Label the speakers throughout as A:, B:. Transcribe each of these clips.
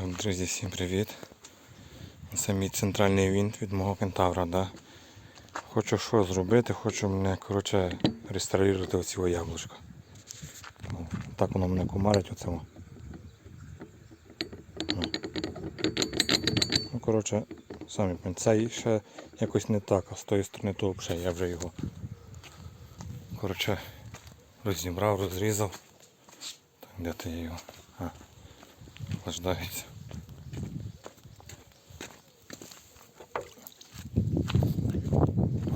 A: Так, друзі, всім привіт. Це мій центральний винт від мого кентавра. Да? Хочу що зробити, хочу мене коротше, реставрувати оцього яблучка. Так воно мене кумарить оцього. Ну. Коротше, самі цей ще якось не так, а з тої сторони то взагалі я вже його коротше, розібрав, розрізав. Так, де ти його? А.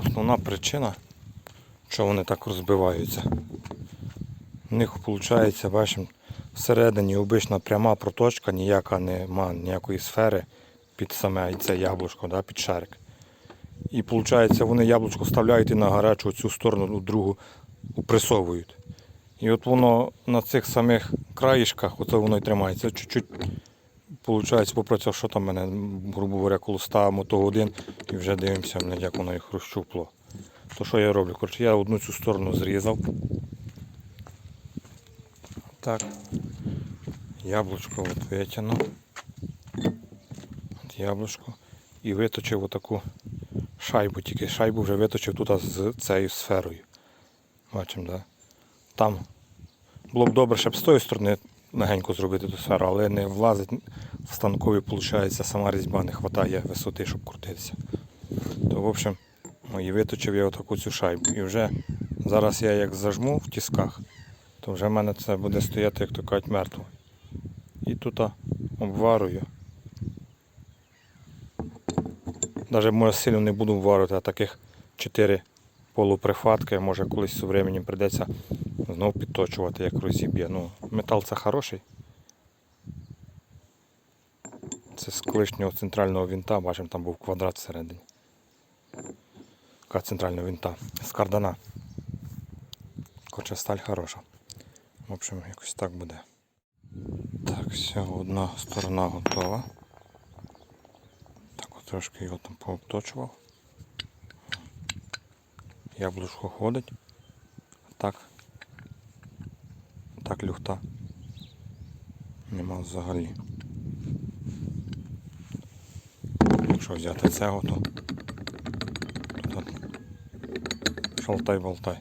A: Основна причина, що вони так розбиваються. У них виходить, бачимо, всередині обична пряма проточка, ніяка нема ніякої сфери під саме це яблучко, да, під шарик. І виходить, вони яблучко вставляють і на гарячу цю сторону ну, другу упресовують. І от воно на цих самих країшках, оце воно і тримається. Чуть-чуть, виходить, попрацював, що там в мене, грубо говоря, коло 100 мотогодин, і вже дивимося, як воно їх розщупло. То що я роблю? Коротше, я одну цю сторону зрізав. Так. Яблучко от витягнув. От яблучко. І виточив отаку шайбу, тільки шайбу вже виточив тут з цією сферою. Бачимо, так? Да? Там було б добре, щоб з тої сторони легенько зробити ту сферу, але не влазить в станкові, виходить, сама різьба не вистачає висоти, щоб крутитися. То, в общем, і виточив я отаку цю шайбу. І вже зараз я як зажму в тісках, то вже в мене це буде стояти, як то кажуть, мертво. І тут обварую. Навіть може сильно не буду вварити, а таких 4 полуприхватки, може колись з временем прийдеться знову підточувати, як розіб'є. Ну, метал це хороший. Це з колишнього центрального винта, бачимо, там був квадрат всередині. Така центрального винта. З кардана. Короче, сталь хороша. В общем, якось так буде. Так, все, одна сторона готова. Так от трошки його там пообточував. Яблучко ходить. Так. Так люхта. Нема взагалі. Якщо взяти цього, то тут шалтай-болтай.